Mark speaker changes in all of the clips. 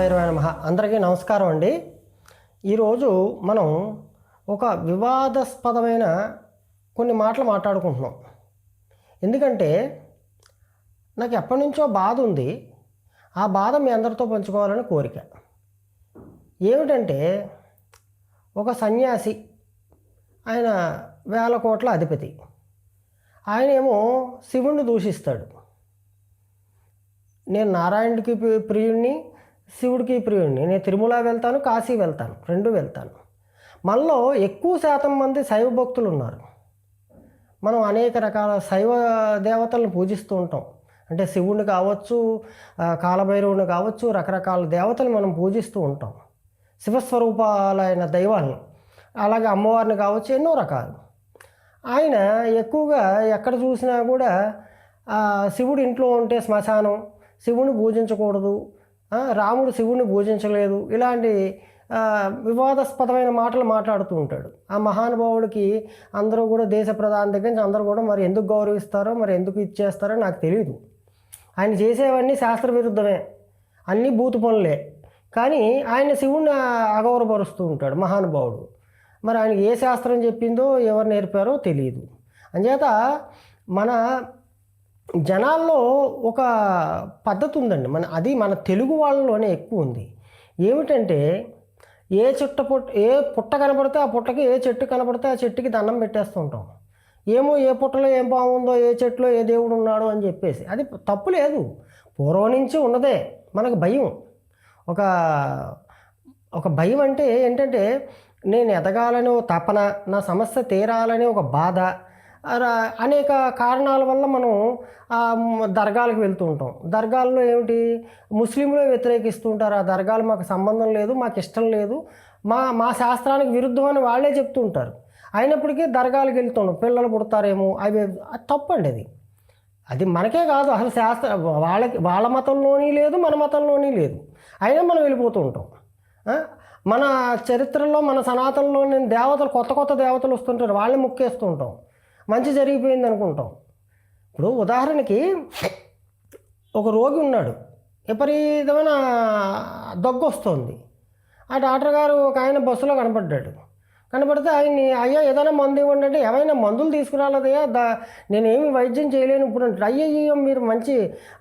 Speaker 1: కాలభైరవ నమ. అందరికీ నమస్కారం అండి. ఈరోజు మనం ఒక వివాదాస్పదమైన కొన్ని మాటలు మాట్లాడుకుంటున్నాం. ఎందుకంటే నాకు ఎప్పటి నుంచో బాధ ఉంది. ఆ బాధ మీ అందరితో పంచుకోవాలని కోరిక. ఏమిటంటే ఒక సన్యాసి ఆయన వేల కోట్ల అధిపతి. ఆయనేమో శివుణ్ణి దూషిస్తాడు. నేను నారాయణుడికి ప్రి- ప్రియుణ్ణి శివుడికి ప్రియుడిని నేను తిరుమల వెళ్తాను కాశీ వెళ్తాను రెండు వెళ్తాను. మనలో ఎక్కువ శాతం మంది శైవ భక్తులు ఉన్నారు. మనం అనేక రకాల శైవ దేవతలను పూజిస్తూ ఉంటాం. అంటే శివుడిని కావచ్చు కాలభైరవుని కావచ్చు రకరకాల దేవతలు మనం పూజిస్తూ ఉంటాం. శివస్వరూపాలైన దైవాలను. అలాగే అమ్మవారిని కావచ్చు ఎన్నో రకాలు. ఆయన ఎక్కువగా ఎక్కడ చూసినా కూడా శివుడు ఇంట్లో ఉంటే శ్మశానం శివుని పూజించకూడదు రాముడు శివుణ్ణి పూజించలేదు ఇలాంటి వివాదాస్పదమైన మాటలు మాట్లాడుతూ ఉంటాడు. ఆ మహానుభావుడికి అందరూ కూడా దేశ ప్రధాని దగ్గర నుంచి అందరూ కూడా మరి ఎందుకు గౌరవిస్తారో మరి ఎందుకు ఇచ్చేస్తారో నాకు తెలియదు ఆయన చేసేవన్నీ శాస్త్ర విరుద్ధమే అన్నీ బూతు పనులే. కానీ ఆయన శివుణ్ణి అగౌరవపరుస్తూ ఉంటాడు మహానుభావుడు. మరి ఆయన ఏ శాస్త్రం చెప్పిందో ఎవరు నేర్పారో తెలియదు అంచేత మన జనాల్లో ఒక పద్ధతి ఉందండి. మన అది మన తెలుగు వాళ్ళలోనే ఎక్కువ ఉంది. ఏమిటంటే ఏ చెట్టు పుట్ట ఏ పుట్ట కనపడితే ఆ పుట్టకి ఏ చెట్టు కనపడితే ఆ చెట్టుకి దండం పెట్టేస్తూ ఉంటాం. ఏమో ఏ పుట్టలో ఏం బాగుందో ఏ చెట్టులో ఏ దేవుడు ఉన్నాడు అని చెప్పేసి. అది తప్పు లేదు. పూర్వం నుంచి ఉన్నదే. మనకు భయం. ఒక ఒక భయం అంటే ఏంటంటే నేను ఎదగాలని తపన నా సమస్య తీరాలని ఒక బాధ అనేక కారణాల వల్ల మనం ఆ దర్గాలకు వెళ్తూ ఉంటాం. దర్గాల్లో ఏమిటి? ముస్లింలు వ్యతిరేకిస్తూ ఉంటారు. ఆ దర్గాలు మాకు సంబంధం లేదు మాకు ఇష్టం లేదు. మా మా శాస్త్రానికి విరుద్ధం అని వాళ్ళే చెప్తూ ఉంటారు. అయినప్పటికీ దర్గాలకు వెళ్తున్నాం. పిల్లలు పుడతారేమో అవి అది తప్పండి అది. అది మనకే కాదు. అసలు శాస్త్ర వాళ్ళకి వాళ్ళ మతంలోని లేదు మన మతంలోని లేదు. అయినా మనం వెళ్ళిపోతూ ఉంటాం. మన చరిత్రలో మన సనాతనలోని దేవతలు కొత్త కొత్త దేవతలు వస్తుంటారు. వాళ్ళని ముక్కేస్తూ ఉంటాం. మంచి జరిగిపోయింది అనుకుంటాం. ఇప్పుడు ఉదాహరణకి ఒక రోగి ఉన్నాడు. విపరీతమైన దగ్గు వస్తుంది. ఆ డాక్టర్ గారు ఒక ఆయన బస్సులో కనపడ్డాడు. కనపడితే ఆయన్ని అయ్యా ఏదైనా మందు ఇవ్వండి అంటే ఏమైనా మందులు తీసుకురాలేదయ్యా? దా నేనేమి వైద్యం చేయలేను ఇప్పుడు అంటే అయ్యయ్యో మీరు మంచి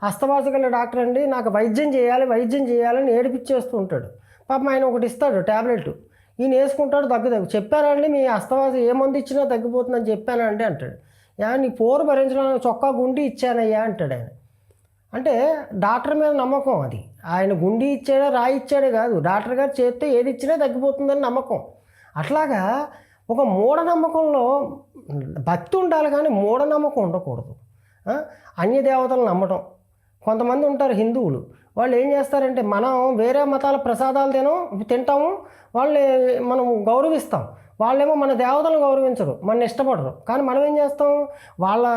Speaker 1: అస్తవాసగల డాక్టర్ అండి. నాకు వైద్యం చేయాలి వైద్యం చేయాలని ఏడిపించేస్తూ ఉంటాడు. పాపం ఆయన ఒకటి ఇస్తాడు ట్యాబ్లెట్ ఈయన వేసుకుంటాడు దగ్గు చెప్పానండి చెప్పారండి మీ అస్తవాస ఏ మందు ఇచ్చినా తగ్గిపోతుందని చెప్పానండి అంటాడు. యా నీ పోరు భరించడానికి చొక్కా గుండి ఇచ్చానయ్యా అంటాడు ఆయన. అంటే డాక్టర్ మీద నమ్మకం అది. ఆయన గుండి ఇచ్చాడే రాయి ఇచ్చాడే కాదు. డాక్టర్ గారు చేస్తే ఏది ఇచ్చినా తగ్గిపోతుందని నమ్మకం. అట్లాగా ఒక మూఢనమ్మకంలో భక్తి ఉండాలి కానీ మూఢనమ్మకం ఉండకూడదు. అన్యదేవతలు నమ్మటం. కొంతమంది ఉంటారు హిందువులు. వాళ్ళు ఏం చేస్తారంటే మనం వేరే మతాల ప్రసాదాలు తినం తింటాము వాళ్ళని మనం గౌరవిస్తాం. వాళ్ళేమో మన దేవతలను గౌరవించరు మన ఇష్టపడరు. కానీ మనం ఏం చేస్తాం? వాళ్ళ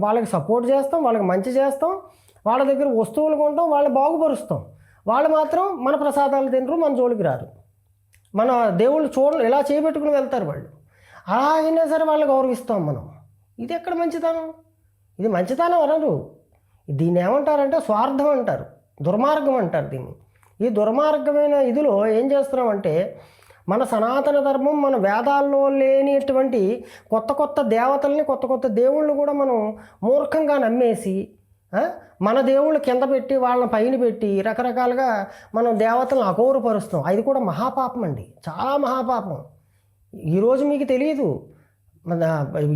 Speaker 1: వాళ్ళకి సపోర్ట్ చేస్తాం వాళ్ళకి మంచి చేస్తాం వాళ్ళ దగ్గర వస్తువులు కొంటాం వాళ్ళని బాగుపరుస్తాం. వాళ్ళు మాత్రం మన ప్రసాదాలు తినరు మన జోలికి రారు. మన దేవుళ్ళు చూడ ఇలా చేపెట్టుకుని వెళ్తారు వాళ్ళు. అలా అయినా సరే వాళ్ళని గౌరవిస్తాం మనం. ఇది ఎక్కడ మంచితనం? ఇది మంచితనం అనరు. దీన్ని ఏమంటారంటే స్వార్థం అంటారు. దుర్మార్గం అంటారు దీన్ని. ఈ దుర్మార్గమైన ఇదిలో ఏం చేస్తున్నామంటే మన సనాతన ధర్మం మన వేదాల్లో లేనిటువంటి కొత్త కొత్త దేవతల్ని కొత్త కొత్త దేవుళ్ళు కూడా మనం మూర్ఖంగా నమ్మేసి మన దేవుళ్ళు కింద పెట్టి వాళ్ళని పైన పెట్టి రకరకాలుగా మనం దేవతలను అగౌరవపరుస్తాం అది కూడా మహాపాపం అండి. చాలా మహాపాపం. ఈరోజు మీకు తెలియదు మన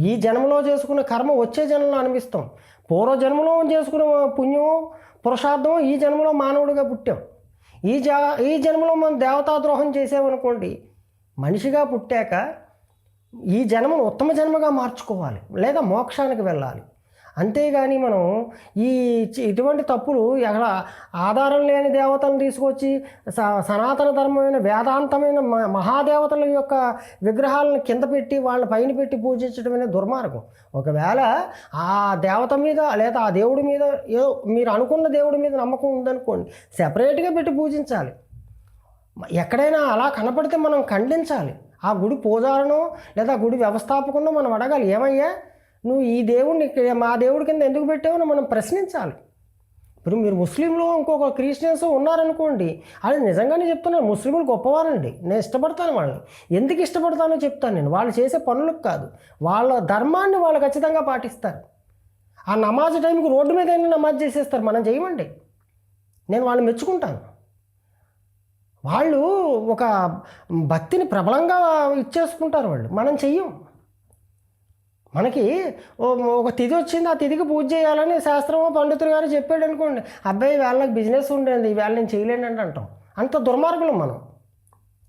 Speaker 1: ఈ జన్మలో చేసుకున్న కర్మ వచ్చే జన్మలో అనిపిస్తాం. పూర్వజన్మలో చేసుకున్న పుణ్యం పురుషార్థం ఈ జన్మలో మానవుడిగా పుట్టాం. ఈ జ ఈ జన్మలో మనం దేవతాద్రోహం చేసామనుకోండి మనిషిగా పుట్టాక ఈ జన్మను ఉత్తమ జన్మగా మార్చుకోవాలి లేదా మోక్షానికి వెళ్ళాలి. అంతేగాని మనం ఈ ఇటువంటి తప్పులు ఎక్కడ ఆధారం లేని దేవతలను తీసుకొచ్చి స- సనాతన ధర్మమైన వేదాంతమైన మ- మహాదేవతల యొక్క విగ్రహాలను కింద పెట్టి వాళ్ళ పైన పెట్టి పూజించడం అనేది దుర్మార్గం. ఒకవేళ ఆ దేవత మీద లేదా ఆ దేవుడి మీద ఏదో మీరు అనుకున్న దేవుడి మీద నమ్మకం ఉందనుకోండి సెపరేట్గా పెట్టి పూజించాలి. ఎక్కడైనా అలా కనపడితే మనం ఖండించాలి. ఆ గుడి పూజారనో లేదా గుడి వ్యవస్థాపకుండా మనం అడగాలి ఏమయ్యా? నువ్వు ఈ దేవుడిని మా దేవుడి కింద ఎందుకు పెట్టావని మనం ప్రశ్నించాలి. ఇప్పుడు మీరు ముస్లింలు ఇంకొక క్రిస్టియన్స్ ఉన్నారనుకోండి అది నిజంగానే చెప్తున్నాను ముస్లింలు గొప్పవారండి. నేను ఇష్టపడతాను వాళ్ళని. ఎందుకు ఇష్టపడతానో చెప్తాను నేను. వాళ్ళు చేసే పనులకు కాదు. వాళ్ళ ధర్మాన్ని వాళ్ళు ఖచ్చితంగా పాటిస్తారు. ఆ నమాజ్ టైంకి రోడ్డు మీద అయినా నమాజ్ చేసేస్తారు. మనం చేయమండి. నేను వాళ్ళని మెచ్చుకుంటాను. వాళ్ళు ఒక భక్తిని ప్రబలంగా ఇచ్చేసుకుంటారు వాళ్ళు. మనం చెయ్యం. మనకి ఓ- ఒక తిథి వచ్చింది ఆ తిథికి పూజ చేయాలని శాస్త్రమో పండితులు గారు చెప్పాడు అనుకోండి. అబ్బాయి వేళ నాకు బిజినెస్ ఉండేది ఈ వేళ నేను చేయలేనండి అంటాం. అంత దుర్మార్గులం మనం.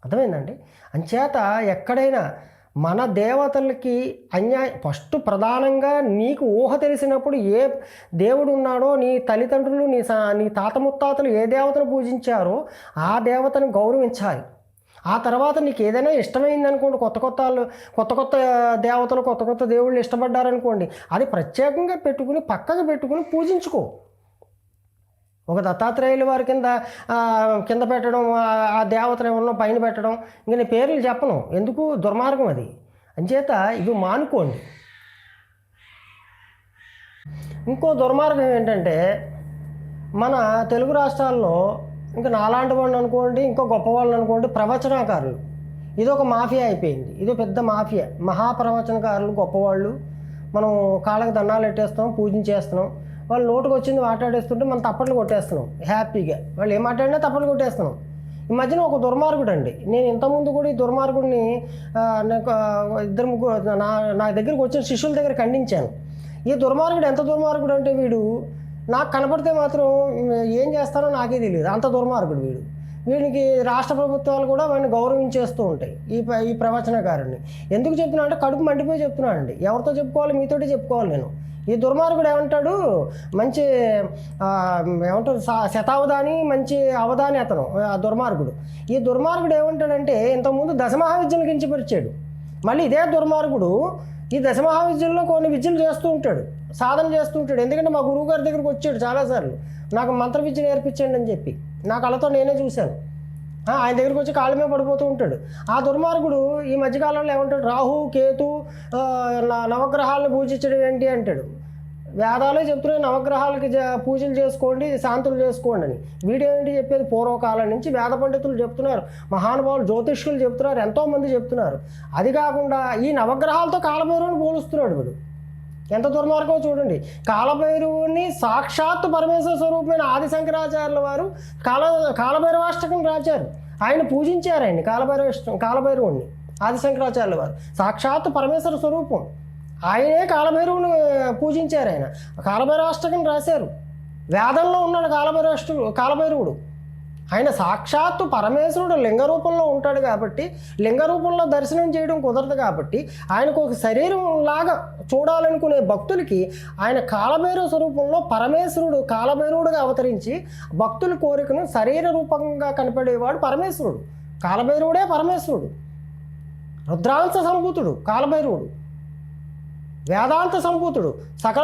Speaker 1: అర్థమైందండి? అంచేత ఎక్కడైనా మన దేవతలకి అన్యాయం ఫస్ట్ ప్రధానంగా నీకు ఊహ తెలిసినప్పుడు ఏ దేవుడు ఉన్నాడో నీ తల్లిదండ్రులు నీ సా నీ తాత ముత్తాతలు ఏ దేవతను పూజించారో ఆ దేవతను గౌరవించాలి. ఆ తర్వాత నీకు ఏదైనా ఇష్టమైంది అనుకోండి కొత్త కొత్త వాళ్ళు- కొత్త కొత్త దేవతలు కొత్త కొత్త దేవుళ్ళు ఇష్టపడ్డారనుకోండి అది ప్రత్యేకంగా పెట్టుకుని పక్కకు పెట్టుకుని పూజించుకో. ఒక దత్తాత్రేయుల వారి కింద కింద పెట్టడం ఆ- దేవతలు ఏమన్నా పైన పెట్టడం ఇంక నేను పేర్లు చెప్పను. ఎందుకు? దుర్మార్గం అది. అంచేత ఇవి మానుకోండి. ఇంకో దుర్మార్గం ఏంటంటే మన తెలుగు రాష్ట్రాల్లో ఇంకా నాలాంటి వాళ్ళు అనుకోండి ఇంకో గొప్పవాళ్ళను అనుకోండి ప్రవచనకారులు. ఇది ఒక మాఫియా అయిపోయింది. ఇది ఒక పెద్ద మాఫియా. మహాప్రవచనకారులు గొప్పవాళ్ళు. మనం కాళ్ళకి దండాలు పెట్టేస్తాం పూజించేస్తున్నాం. వాళ్ళు నోటుకు వచ్చింది మాట్లాడేస్తుంటే మనం తప్పట్లు కొట్టేస్తున్నాం హ్యాపీగా. వాళ్ళు ఏం మాట్లాడినా తప్పట్లు కొట్టేస్తున్నాం. ఈ మధ్యన ఒక దుర్మార్గుడు అండి నేను ఇంతకుముందు కూడా ఈ దుర్మార్గుడిని నాకు ఇద్దరు ముగ్గురు నా నా దగ్గరికి వచ్చిన శిష్యుల దగ్గర ఖండించాను. ఈ దుర్మార్గుడు ఎంత దుర్మార్గుడు అంటే వీడు నాకు కనపడితే మాత్రం ఏం చేస్తారో నాకే తెలియదు. అంత దుర్మార్గుడు వీడు. వీడికి రాష్ట్ర ప్రభుత్వాలు కూడా వాడిని గౌరవించేస్తూ ఉంటాయి ఈ ఈ ప్రవచనకారుని ఎందుకు చెప్తున్నా అంటే కడుపు మండిపోయి చెప్తున్నానండి. ఎవరితో చెప్పుకోవాలి? మీతోటి చెప్పుకోవాలి నేను. ఈ దుర్మార్గుడు ఏమంటాడు? మంచి ఏమంటారు? శతావధాని మంచి అవధాని అతను ఆ దుర్మార్గుడు. ఈ దుర్మార్గుడు ఏమంటాడంటే ఇంతకుముందు దశమహావిద్యలు కించపరిచాడు. మళ్ళీ ఇదే దుర్మార్గుడు ఈ దశమహావిద్యల్లో కొన్ని విద్యలు చేస్తూ ఉంటాడు. సాధన చేస్తుంటాడు. ఎందుకంటే మా గురువు గారి దగ్గరికి వచ్చాడు చాలాసార్లు. నాకు మంత్ర విద్య నేర్పించండి అని చెప్పి. నా కళ్ళతో నేనే చూశాను. ఆయన దగ్గరికి వచ్చి కాళ్ళ మీద పడిపోతూ ఉంటాడు. ఆ దుర్మార్గుడు ఈ మధ్యకాలంలో ఏమంటాడు? రాహు కేతు నవగ్రహాలను పూజించడం ఏంటి అంటాడు. వేదాలే చెప్తున్నాయి నవగ్రహాలకి పూజలు చేసుకోండి శాంతులు చేసుకోండి అని. వీడేంటి చెప్పేది? పూర్వకాలం నుంచి వేద పండితులు చెప్తున్నారు. మహానుభావులు జ్యోతిష్కులు చెప్తున్నారు. ఎంతోమంది చెప్తున్నారు. అది కాకుండా ఈ నవగ్రహాలతో కాలభైరవుని పోలుస్తున్నాడు వీడు. ఎంత దుర్మార్గం చూడండి. కాలభైరవుని సాక్షాత్తు పరమేశ్వర స్వరూపమైన ఆది శంకరాచార్యుల వారు కాల కాలభైరవాష్టకం రాశారు. ఆయన పూజించారు ఆయన్ని కాలభైరవ కాలభైరవుణ్ణి ఆది శంకరాచార్యుల వారు. సాక్షాత్తు పరమేశ్వర స్వరూపం. ఆయనే కాలభైరవుని పూజించారు ఆయన. కాలభైరవాష్టకం రాశారు. వేదంలో ఉన్నాడు కాలభైరవాష్టు కాలభైరవుడు. ఆయన సాక్షాత్తు పరమేశ్వరుడు లింగ రూపంలో ఉంటాడు కాబట్టి లింగ రూపంలో దర్శనం చేయడం కుదరదు కాబట్టి ఆయనకు ఒక శరీరం లాగా చూడాలనుకునే భక్తులకి ఆయన కాలభైరవ స్వరూపంలో పరమేశ్వరుడు కాలభైరవుడుగా అవతరించి భక్తుల కోరికను శరీర రూపంగా కనపడేవాడు పరమేశ్వరుడు. కాలభైరవుడే పరమేశ్వరుడు. రుద్రాంశ సంభూతుడు కాలభైరవుడు. వేదాంత సంభూతుడు. సకల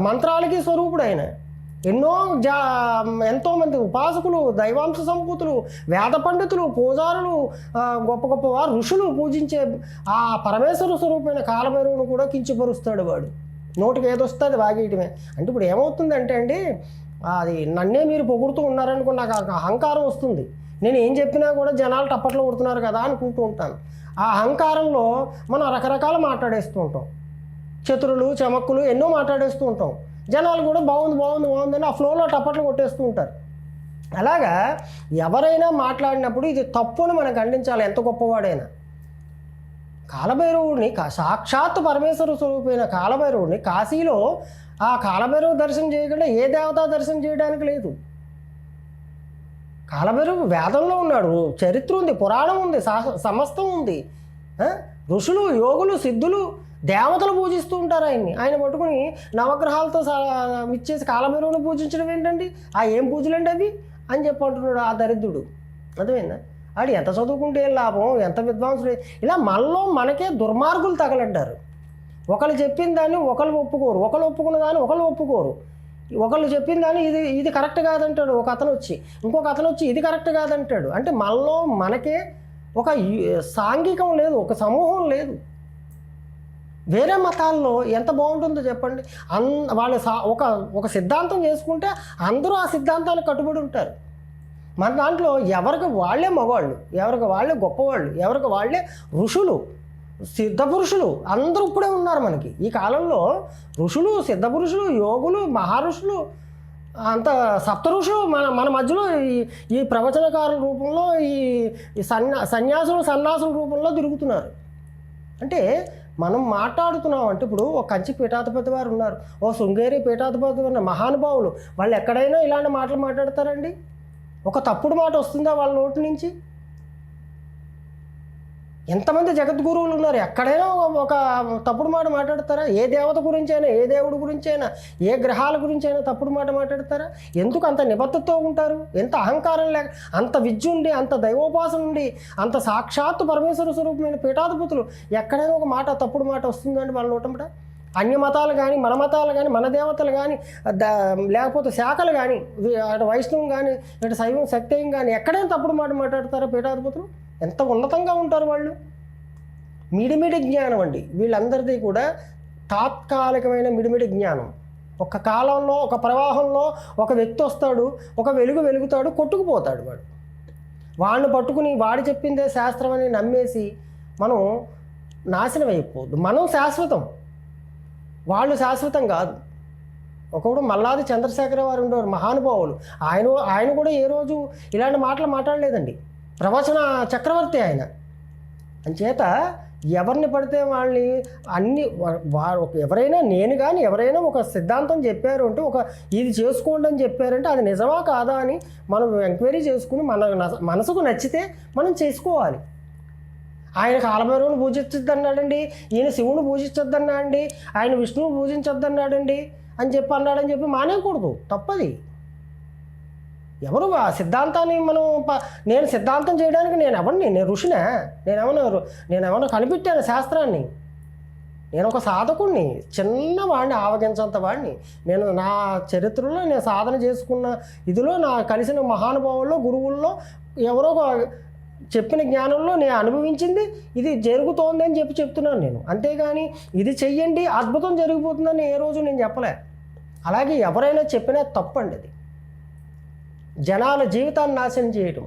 Speaker 1: మంత్రాలకి స్వరూపుడు ఆయన. ఎన్నో జా ఎంతోమంది ఉపాసకులు దైవాంశ సంపూతులు వేద పండితులు పూజారులు గొప్ప గొప్ప వారు ఋషులు పూజించే ఆ పరమేశ్వర స్వరూపమైన కాలభైరవును కూడా కించపరుస్తాడు వాడు. నోటికి ఏదొస్తుంది వాగేయటమే. అంటే ఇప్పుడు ఏమవుతుందంటే అండి అది నన్నే మీరు పొగుడుతూ ఉన్నారనుకో నాకు అహంకారం వస్తుంది. నేను ఏం చెప్పినా కూడా జనాలు టప్పట్లో కొడుతున్నారు కదా అనుకుంటూ ఉంటాను. ఆ అహంకారంలో మనం రకరకాల మాట్లాడేస్తూ ఉంటాం. చతురులు చమక్కులు ఎన్నో మాట్లాడేస్తూ ఉంటాం. జనాలు కూడా బాగుంది బాగుంది బాగుందని ఆ ఫ్లోలో టప్పట్లు కొట్టేస్తూ ఉంటారు. అలాగా ఎవరైనా మాట్లాడినప్పుడు ఇది తప్పును మనం ఖండించాలి ఎంత గొప్పవాడైనా. కాలభైరవుడిని సాక్షాత్ పరమేశ్వర స్వరూపమైన కాలభైరవుడిని కాశీలో ఆ కాలభైరవ దర్శనం చేయకుండా ఏ దేవతా దర్శనం చేయడానికి లేదు. కాలభైరవు వేదంలో ఉన్నాడు చరిత్ర ఉంది పురాణం ఉంది సమస్తం ఉంది. ఋషులు యోగులు సిద్ధులు దేవతలు పూజిస్తూ ఉంటారు ఆయన్ని. ఆయన పట్టుకుని నవగ్రహాలతో ఇచ్చేసి కాలభైరవుని పూజించడం ఏంటండి? ఆ ఏం పూజలండి అవి? అని చెప్పి అంటున్నాడు ఆ దరిద్రుడు. అర్థమైందా? ఆడు ఎంత చదువుకుంటే ఏం లాభం? ఎంత విద్వాంసుడు ఇలా మనలో మనకే దుర్మార్గులు తగలంటారు. ఒకళ్ళు చెప్పిన దాన్ని ఒకళ్ళు ఒప్పుకోరు. ఒకళ్ళు ఒప్పుకున్న దాన్ని ఒకళ్ళు ఒప్పుకోరు. ఒకళ్ళు చెప్పిన దాన్ని ఇది ఇది కరెక్ట్ కాదంటాడు ఒక అతను వచ్చి ఇంకొక అతను వచ్చి ఇది కరెక్ట్ కాదంటాడు. అంటే మనలో మనకే ఒక సాంఘికం లేదు ఒక సమూహం లేదు. వేరే మతాల్లో ఎంత బాగుంటుందో చెప్పండి. అన్ వాళ్ళు సా ఒక ఒక సిద్ధాంతం చేసుకుంటే అందరూ ఆ సిద్ధాంతానికి కట్టుబడి ఉంటారు. మన దాంట్లో ఎవరికి వాళ్ళే మగవాళ్ళు ఎవరికి వాళ్ళే గొప్పవాళ్ళు ఎవరికి వాళ్ళే ఋషులు సిద్ధపురుషులు అందరూ ఇప్పుడే ఉన్నారు మనకి. ఈ కాలంలో ఋషులు సిద్ధపురుషులు యోగులు మహారుషులు అంత సప్త ఋషులు మన మన మధ్యలో ఈ ఈ ప్రవచనకారుల రూపంలో ఈ ఈ సన్యా సన్యాసులు సన్యాసుల రూపంలో తిరుగుతున్నారు. అంటే మనం మాట్లాడుతున్నాం అంటే ఇప్పుడు ఒక కంచి పీఠాధిపతి వారు ఉన్నారు ఓ శృంగేరి పీఠాధిపతి ఉన్న ఉన్నారు మహానుభావులు. వాళ్ళు ఎక్కడైనా ఇలాంటి మాటలు మాట్లాడతారండి? ఒక తప్పుడు మాట వస్తుందా వాళ్ళ నోటి నుంచి? ఎంతమంది జగద్గురువులు ఉన్నారు? ఎక్కడైనా ఒక- తప్పుడు మాట మాట్లాడతారా? ఏ దేవత గురించి అయినా ఏ దేవుడి గురించి అయినా ఏ గ్రహాల గురించి అయినా తప్పుడు మాట మాట్లాడతారా? ఎందుకు అంత నిబద్ధతతో ఉంటారు? ఎంత అహంకారం లేక అంత విద్య ఉండి అంత దైవోపాసన ఉండి అంత సాక్షాత్తు పరమేశ్వర స్వరూపమైన పీఠాధిపతులు ఎక్కడైనా ఒక మాట తప్పుడు మాట వస్తుందండి వాళ్ళ నోటంపట అన్య మతాలు కానీ మన మతాలు కానీ మన దేవతలు కానీ ద- లేకపోతే శాఖలు కానీ అటు వైష్ణవం కానీ ఇటు శైవం శక్తియం కానీ ఎక్కడైనా తప్పుడు మాట మాట్లాడతారా పీఠాధిపతులు? ఎంత ఉన్నతంగా ఉంటారు వాళ్ళు? మిడిమిడి జ్ఞానం అండి. వీళ్ళందరిది కూడా తాత్కాలికమైన మిడిమిడి జ్ఞానం. ఒక కాలంలో ఒక ప్రవాహంలో ఒక వ్యక్తి వస్తాడు ఒక వెలుగు వెలుగుతాడు కొట్టుకుపోతాడు వాడు. వాడిని పట్టుకుని వాడు చెప్పిందే శాస్త్రం అని నమ్మేసి మనం నాశనం అయిపోద్దు మనం శాశ్వతం. వాళ్ళు శాశ్వతం కాదు. ఒకప్పుడు మల్లాది చంద్రశేఖర వారు ఉండేవారు మహానుభావులు. ఆయన ఆయన కూడా ఏ రోజు ఇలాంటి మాటలు మాట్లాడలేదండి. ప్రవచన చక్రవర్తి ఆయన. అంచేత ఎవరిని పడితే వాళ్ళని అన్ని వారు ఎవరైనా నేను కానీ ఎవరైనా ఒక సిద్ధాంతం చెప్పారు అంటే ఒక ఇది చేసుకోండి అని చెప్పారంటే అది నిజమా కాదా అని మనం ఎంక్వైరీ చేసుకుని మన మనసుకు నచ్చితే మనం చేసుకోవాలి. ఆయన కాలభైరవుని పూజించొద్దన్నాడండి ఈయన శివుని పూజించొద్దన్నా అండి ఆయన విష్ణువుని పూజించొద్దన్నాడండి అని చెప్పి అన్నాడని చెప్పి మానేయకూడదు తప్పది. ఎవరు ఆ సిద్ధాంతాన్ని మనం ప- నేను సిద్ధాంతం చేయడానికి నేను ఎవరిని నేను ఋషినే? నేనేమన్నా నేనేమన్నా కనిపెట్టాను శాస్త్రాన్ని? నేను ఒక సాధకుడిని చిన్నవాడిని ఆవగించంత వాడిని నేను నా చరిత్రలో నేను సాధన చేసుకున్న ఇదిలో నా కలిసిన మహానుభావుల్లో గురువుల్లో ఎవరో ఒక చెప్పిన జ్ఞానంలో నేను అనుభవించింది ఇది జరుగుతోంది అని చెప్పి చెప్తున్నాను నేను. అంతేగాని ఇది చెయ్యండి అద్భుతం జరిగిపోతుందని ఏ రోజు నేను చెప్పలే. అలాగే ఎవరైనా చెప్పినా తప్పండి అది. జనాల జీవితాన్ని నాశనం చేయటం.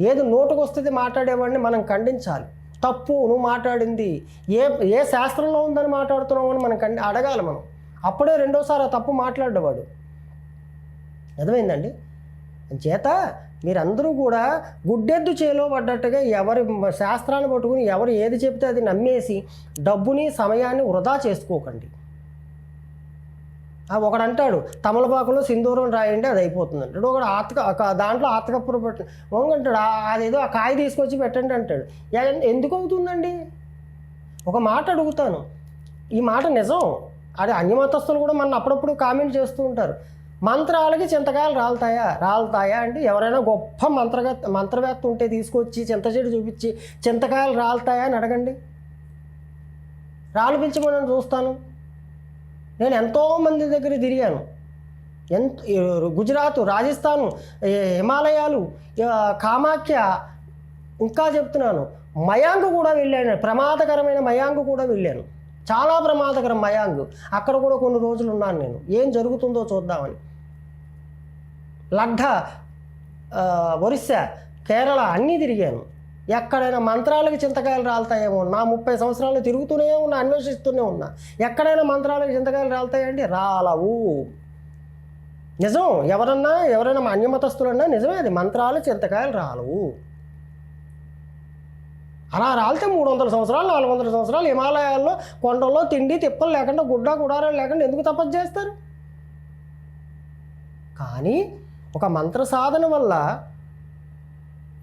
Speaker 1: ఏది నోటుకు వస్తుంది మాట్లాడేవాడిని మనం ఖండించాలి. తప్పు నువ్వు మాట్లాడింది ఏ ఏ శాస్త్రంలో ఉందని మాట్లాడుతున్నావు అని మనం కండి అడగాలి మనం. అప్పుడే రెండోసారి ఆ తప్పు మాట్లాడేవాడు. అర్థమైందండి? చేత మీరందరూ కూడా గుడ్డెద్దు చేలో పడ్డట్టుగా ఎవరి శాస్త్రాన్ని పట్టుకుని ఎవరు ఏది చెప్తే అది నమ్మేసి డబ్బుని సమయాన్ని వృధా చేసుకోకండి. ఒకడు అంటాడు తమలపాకులో సింధూరం రాయండి అది అయిపోతుంది అంటాడు. ఒకడు ఆతక దాంట్లో ఆతకప్పుర పెట్ట వంగంటాడు "ఆ- అదేదో ఆ కాయ తీసుకొచ్చి పెట్టండి అంటాడు. ఎందుకు అవుతుందండి? ఒక మాట అడుగుతాను. ఈ మాట నిజం. అది అన్యమతస్తులు కూడా మన అప్పుడప్పుడు కామెంట్ చేస్తూ ఉంటారు. మంత్రాలకి చింతకాయలు రాలుతాయా? రాలుతాయా అంటే ఎవరైనా గొప్ప మంత్రగా మంత్రవేత్త ఉంటే తీసుకొచ్చి చింత చెడు చూపించి చింతకాయలు రాలుతాయా అని అడగండి. రాళ్ళు పిలిచమని చూస్తాను. నేను ఎంతో మంది దగ్గర తిరిగాను. ఎంత గుజరాత్ రాజస్థాన్ హిమాలయాలు కామాఖ్య ఇంకా చెప్తున్నాను. మయాంగ్ కూడా వెళ్ళాను. ప్రమాదకరమైన మయాంగ్ కూడా వెళ్ళాను. చాలా ప్రమాదకరం మయాంగ్. అక్కడ కూడా కొన్ని రోజులు ఉన్నాను నేను. ఏం జరుగుతుందో చూద్దామని. లడ్డ ఒరిస్సా కేరళ అన్నీ తిరిగాను. ఎక్కడైనా మంత్రాలకి చింతకాయలు రాలుతాయేమో నా ముప్పై సంవత్సరాలు తిరుగుతూనే ఉన్నా అన్వేషిస్తూనే ఉన్నా ఎక్కడైనా మంత్రాలకి చింతకాయలు రాలుతాయండి? రాలవు. నిజం. ఎవరన్నా ఎవరైనా మా అన్యమతస్తులన్నా నిజమే అది. మంత్రాలు చింతకాయలు రాలవు. అలా రాలితే మూడు వందల సంవత్సరాలు నాలుగు వందల సంవత్సరాలు హిమాలయాల్లో కొండల్లో తిండి తిప్పలు లేకుండా గుడ్డ గుడారాలు లేకుండా ఎందుకు తపస్సు చేస్తారు? కానీ ఒక మంత్ర సాధన వల్ల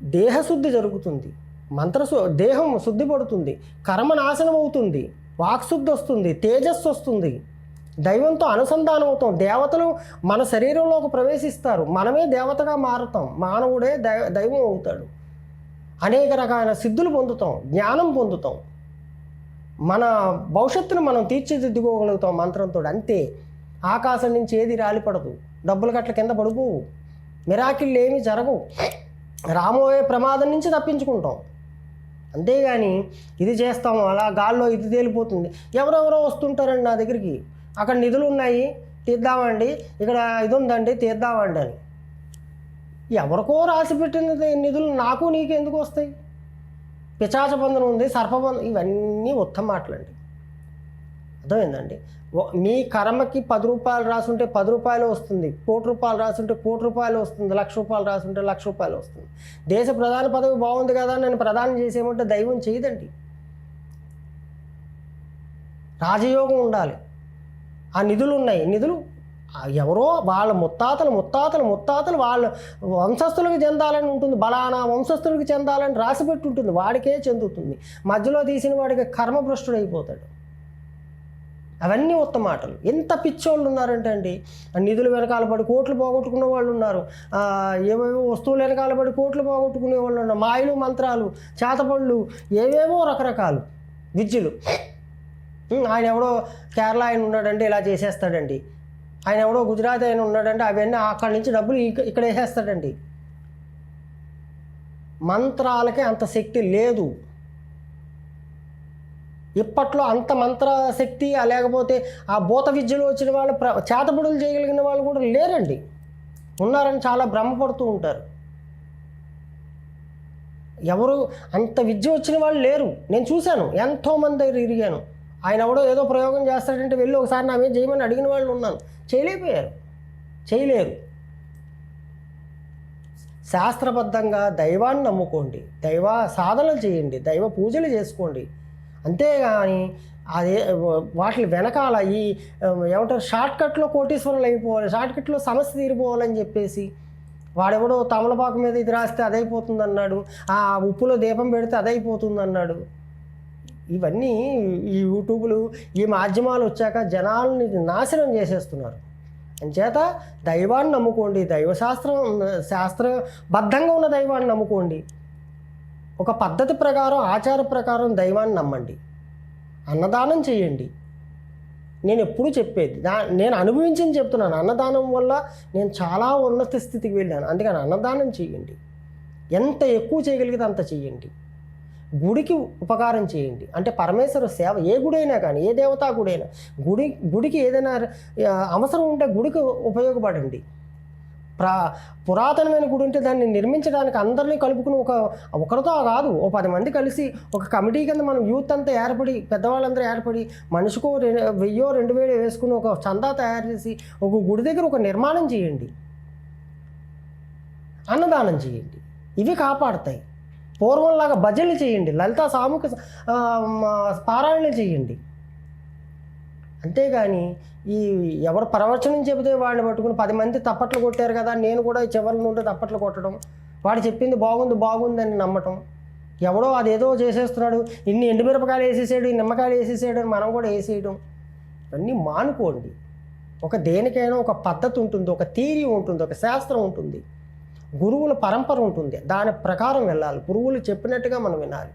Speaker 1: దేహశుద్ధి జరుగుతుంది. మంత్ర శు- దేహం శుద్ధి పడుతుంది కర్మ నాశనం అవుతుంది వాక్శుద్ధి వస్తుంది. తేజస్సు వస్తుంది. దైవంతో అనుసంధానం అవుతాం. దేవతలు మన శరీరంలోకి ప్రవేశిస్తారు. మనమే దేవతగా మారుతాం. మానవుడే దైవ దైవం అవుతాడు. అనేక రకాల సిద్ధులు పొందుతాం. జ్ఞానం పొందుతాం. మన భవిష్యత్తును మనం తీర్చిదిద్దుకోగలుగుతాం మంత్రంతో. అంతే. ఆకాశం నుంచి ఏది రాలిపడదు. డబ్బుల గట్ల కింద పడుకోవు మిరాకిళ్ళు ఏమీ జరగవు. రామోయే ప్రమాదం నుంచి తప్పించుకుంటాం. అంతేగాని ఇది చేస్తాము అలా గాల్లో ఇది తేలిపోతుంది. ఎవరెవరో వస్తుంటారండి నా దగ్గరికి. అక్కడ నిధులు ఉన్నాయి తీద్దామండి. ఇక్కడ ఇది ఉందండి తీద్దామండి అని. ఎవరికో రాసి పెట్టిన నిధులు నాకు నీకు ఎందుకు వస్తాయి? పిచాచ బంధనం ఉంది సర్పబంధం ఇవన్నీ ఉత్తమ మాటలండి. అర్థమైందండి. మీ కర్మకి పది రూపాయలు రాసుంటే పది రూపాయలు వస్తుంది. కోటి రూపాయలు రాసుంటే కోటి రూపాయలు వస్తుంది. లక్ష రూపాయలు రాసుంటే లక్ష రూపాయలు వస్తుంది. దేశ ప్రధాన పదవి బాగుంది కదా నేను ప్రధానం చేసేమంటే దైవం చేయదండి. రాజయోగం ఉండాలి. ఆ నిధులు ఉన్నాయి. నిధులు ఎవరో వాళ్ళ ముత్తాతలు ముత్తాతలు ముత్తాతలు వాళ్ళ వంశస్థులకు చెందాలని ఉంటుంది. బలానా వంశస్థులకు చెందాలని రాసిపెట్టి ఉంటుంది. వాడికే చెందుతుంది. మధ్యలో తీసిన వాడికి కర్మభ్రష్టుడు అయిపోతాడు అవన్నీ ఉత్తమ మాటలు. ఎంత పిచ్చోళ్ళు ఉన్నారంటే అండి నిధులు వెనకాల పడి కోట్లు పోగొట్టుకునే వాళ్ళు ఉన్నారు. ఏవేవో వస్తువులు వెనకాల పడి కోట్లు పోగొట్టుకునే వాళ్ళు ఉన్నారు. మాయలు మంత్రాలు చేతపళ్ళు ఏవేవో రకరకాలు విద్యలు. ఆయన ఎవడో కేరళ ఆయన ఉన్నాడంటే ఇలా చేసేస్తాడండి. ఆయన ఎవడో గుజరాత్ ఆయన ఉన్నాడంటే అవన్నీ అక్కడి నుంచి డబ్బులు ఇక్కడ వేసేస్తాడండి. మంత్రాలకే అంత శక్తి లేదు. ఇప్పట్లో అంత మంత్ర శక్తి లేకపోతే ఆ భూత విద్యలో వచ్చిన వాళ్ళు ప్ర చేతబడులు చేయగలిగిన వాళ్ళు కూడా లేరండి. ఉన్నారని చాలా భ్రమపడుతూ ఉంటారు. ఎవరు అంత విద్య వచ్చిన వాళ్ళు లేరు. నేను చూశాను ఎంతోమంది దగ్గర ఇరిగాను. ఆయన ఎవడో ఏదో ప్రయోగం చేస్తాడంటే వెళ్ళి ఒకసారి నా మీద చేయమని అడిగిన వాళ్ళు ఉన్నాను. చేయలేకపోయారు. చేయలేరు. శాస్త్రబద్ధంగా దైవాన్ని నమ్ముకోండి. దైవ సాధనలు చేయండి. దైవ పూజలు చేసుకోండి. అంతేగాని అదే వాటి వెనకాల ఈ ఏమంటారు షార్ట్కట్లో కోటీశ్వరులు అయిపోవాలి షార్ట్కట్లో సమస్య తీరిపోవాలని చెప్పేసి వాడెవడో తమలపాకు మీద ఇది రాస్తే అదైపోతుంది అన్నాడు ఆ ఉప్పులో దీపం పెడితే అదైపోతుంది అన్నాడు ఇవన్నీ ఈ యూట్యూబ్లు ఈ మాధ్యమాలు వచ్చాక జనాలని నాశనం చేసేస్తున్నారు. అంచేత దైవాన్ని నమ్ముకోండి దైవశాస్త్రం శాస్త్రబద్ధంగా ఉన్న దైవాన్ని నమ్ముకోండి. ఒక పద్ధతి ప్రకారం ఆచార ప్రకారం దైవాన్ని నమ్మండి. అన్నదానం చేయండి. నేను ఎప్పుడూ చెప్పేది దా నేను అనుభవించింది చెప్తున్నాను. అన్నదానం వల్ల నేను చాలా ఉన్నత స్థితికి వెళ్ళాను. అందుకని అన్నదానం చేయండి. ఎంత ఎక్కువ చేయగలిగితే అంత చేయండి. గుడికి ఉపకారం చేయండి. అంటే పరమేశ్వర సేవ ఏ గుడైనా కానీ ఏ దేవతా గుడైనా గుడి గుడికి ఏదైనా అవసరం ఉంటే గుడికి ఉపయోగపడండి. ప్రా పురాతనమైన గుడి ఉంటే దాన్ని నిర్మించడానికి అందరినీ కలుపుకుని ఒక ఒకరితో కాదు ఓ పది మంది కలిసి ఒక కమిటీ కింద మనం యూత్ అంతా ఏర్పడి పెద్దవాళ్ళందరూ ఏర్పడి మనిషికో రె వెయ్యో రెండు వేలు వేసుకుని ఒక చందా తయారు చేసి ఒక గుడి దగ్గర ఒక నిర్మాణం చేయండి. అన్నదానం చేయండి. ఇవి కాపాడతాయి. పూర్వంలాగా భజనలు చేయండి. లలితా సాముఖ పారాయణలు చేయండి. అంతేగాని ఈ ఎవరు ప్రవచనం చెబితే వాడిని పట్టుకుని పది మంది తప్పట్లు కొట్టారు కదా నేను కూడా చివరి నుండి తప్పట్లు కొట్టడం. వాడు చెప్పింది బాగుంది బాగుంది అని నమ్మటం. ఎవడో అదేదో చేసేస్తున్నాడు ఇన్ని ఎండుమిరపకాయలు వేసేసాడు ఈ నిమ్మకాయలు వేసేసాడు అని మనం కూడా వేసేయడం. ఇవన్నీ మానుకోండి. ఒక దేనికైనా ఒక పద్ధతి ఉంటుంది ఒక థీరీ ఉంటుంది ఒక శాస్త్రం ఉంటుంది. గురువుల పరంపర ఉంటుంది. దాని ప్రకారం వెళ్ళాలి. గురువులు చెప్పినట్టుగా మనం వినాలి.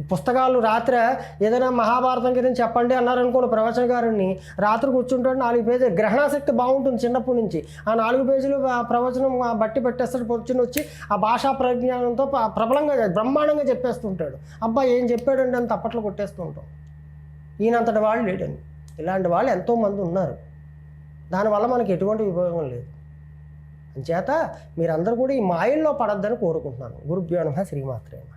Speaker 1: పుస్తకాలు రాత్రి ఏదైనా మహాభారతం గురించి చెప్పండి అన్నారనుకోండి ప్రవచన గారిని. రాత్రి కూర్చుంటాడు నాలుగు పేజీలు. గ్రహణాశక్తి బాగుంటుంది చిన్నప్పటి నుంచి. ఆ నాలుగు పేజీలు ఆ ప్రవచనం ఆ బట్టి పెట్టేస్తాడు పొచ్చుని వచ్చి ఆ భాషా ప్రజ్ఞానంతో ప్రబలంగా బ్రహ్మాండంగా చెప్పేస్తుంటాడు. అబ్బా ఏం చెప్పాడండి అని తప్పట్లు కొట్టేస్తూ ఉంటాం. ఈయనంతటి వాళ్ళు లేడని ఇలాంటి వాళ్ళు ఎంతోమంది ఉన్నారు. దానివల్ల మనకి ఎటువంటి ఉపయోగం లేదు. అంచేత మీరందరూ కూడా ఈ మాయల్లో పడద్దని కోరుకుంటున్నాను. గురుభ్యోనమ శ్రీమాత్రేమ